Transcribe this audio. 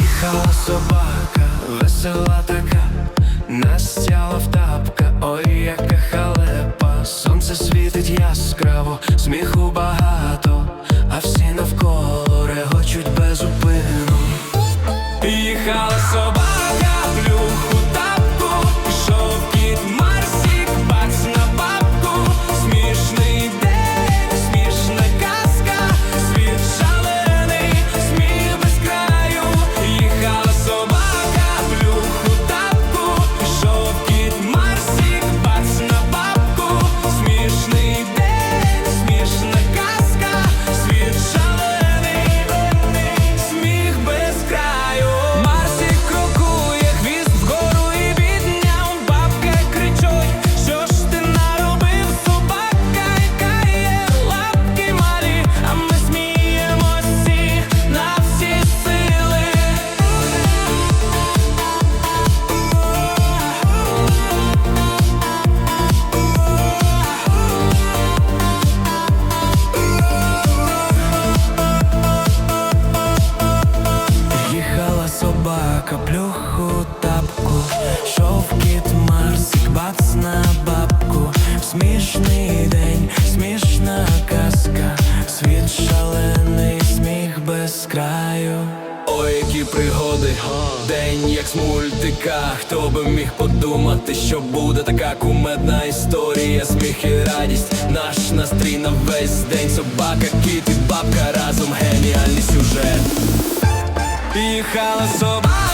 Їхала собака, весела така, настяла в тапка, ой, яка халепа, сонце світить яскраво, сміху багато, Їхала собака, бац на бабку, смішний день, смішна казка, світ шалений, сміх без краю. Ой, які пригоди, день як з мультика. Хто би міг подумати, що буде така кумедна історія, сміх і радість, наш настрій на весь день. Собака, кіт і бабка разом геніальний сюжет. Їхала собака,